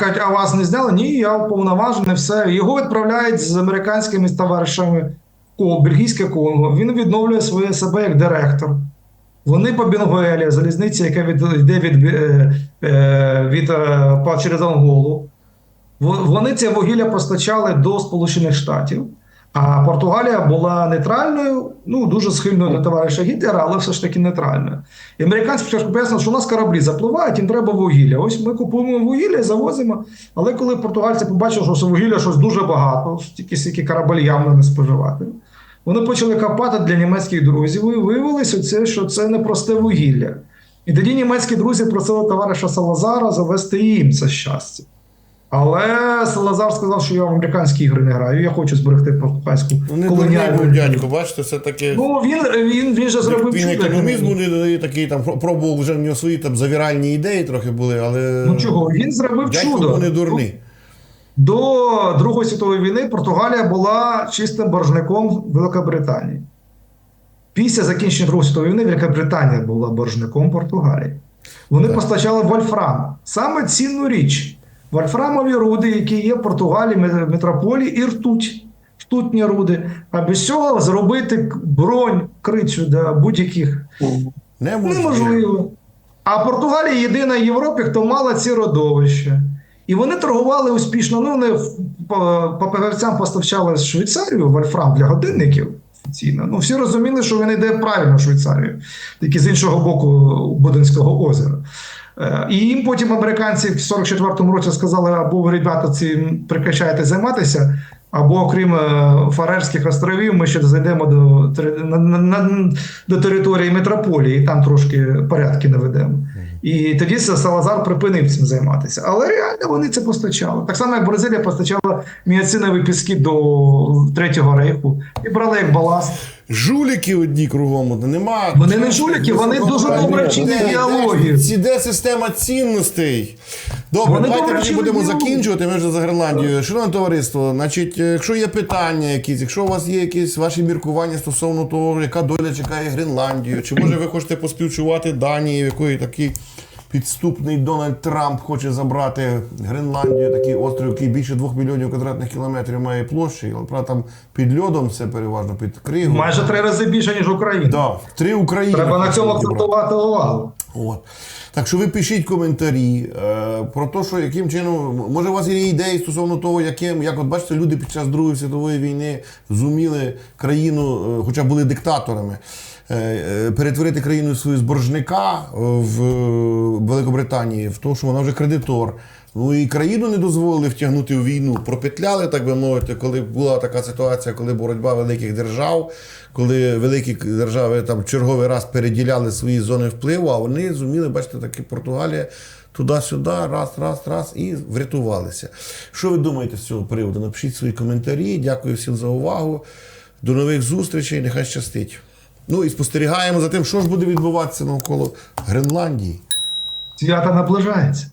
Кажуть, а вас не зняли? Ні, я уповноважений, все. Його відправляють з американськими товаришами в Бельгійське Конго. Він відновлює своє себе як директор. Вони по Бенгуелі, залізниці, яка від, йде від, е, е, від е, через Анголу. Вони це вугілля постачали до Сполучених Штатів. А Португалія була нейтральною, ну дуже схильною до товариша Гітлера, але все ж таки нейтральною. І американці спочатку пояснили, що у нас кораблі запливають, їм треба вугілля. Ось ми купуємо вугілля і завозимо. Але коли португальці побачили, що вугілля щось дуже багато, тільки скільки корабель явно не споживати. Вони почали копати для німецьких друзів і виявилося, що це не просте вугілля. І тоді німецькі друзі просили товариша Салазара завести їм це щастя. Але Салазар сказав, що я в американські ігри не граю, я хочу зберегти португальську Ну, колоніальну. дядько, бачите, все таки. Ну він, він, він же зробив Він чудо. економіст був не такий там пробував вже в нього свої там завіральні ідеї трохи були, але Ну чого? Він зробив дядько чудо. не дурний. До Другої світової війни Португалія була чистим боржником Великобританії. Після закінчення Другої світової війни Велика Британія була боржником Португалії. Вони Так. постачали вольфрам. Саме цінну річ. Вольфрамові руди, які є в Португалії, ме- метрополії, і ртуть. Ртутні руди. А без цього зробити бронь, крицю до будь-яких Неможливо. Неможливо. А Португалія єдина в Європі, хто мала ці родовища. І вони торгували успішно. Ну, вони паперцям поставчали з Швейцарію вольфрам для годинників. Офіційно. Ну, всі розуміли, що він йде правильно в Швейцарію, тільки з іншого боку Боденського озера. Е, І їм потім американці в 44-му році сказали: або ребята, цим прекращаєте займатися, або окрім е, Фарерських островів, ми ще зайдемо до, до території метрополії, і там трошки порядки наведемо. І тоді Салазар припинив цим займатися. Але реально вони це постачали. Так само, як Бразилія постачала міоцинові піски до Третього рейху і брала як баласт. Жуліки одні кругом, от нема. Вони не жуліки, вони дуже добре вчили Де- ідеологію. де- Де система цінностей? Добре, Вони давайте тоді будемо ідеологію. закінчувати. Ми вже за Гренландією. Шановне товариство, значить, якщо є питання якісь, якщо у вас є якісь ваші міркування стосовно того, яка доля чекає Гренландію, чи може ви хочете поспівчувати Данії, в якої такий підступний Дональд Трамп хоче забрати Гренландію, такий острів, який більше 2 мільйонів квадратних кілометрів має площі, але правда там під льодом все переважно під кригою. Майже три рази більше, ніж Україна. Да, три України. Треба на цьому акцентувати увагу. От. Так що ви пишіть коментарі е, про те, що яким чином, може у вас є ідеї стосовно того, яким, як от бачите, люди під час Другої світової війни зуміли країну, е, хоча були диктаторами, перетворити країну свою з боржника в е, Великобританії, в те, що вона вже кредитор. Ну і країну не дозволили втягнути в війну. Пропетляли, так би мовити, коли була така ситуація, коли боротьба великих держав, коли великі держави там черговий раз переділяли свої зони впливу, а вони зуміли, бачите, таки Португалія туди-сюди, раз, раз, раз, і врятувалися. Що ви думаєте з цього приводу? Напишіть свої коментарі. Дякую всім за увагу. До нових зустрічей, нехай щастить. Ну і спостерігаємо за тим, що ж буде відбуватися навколо Гренландії. Свято наближається.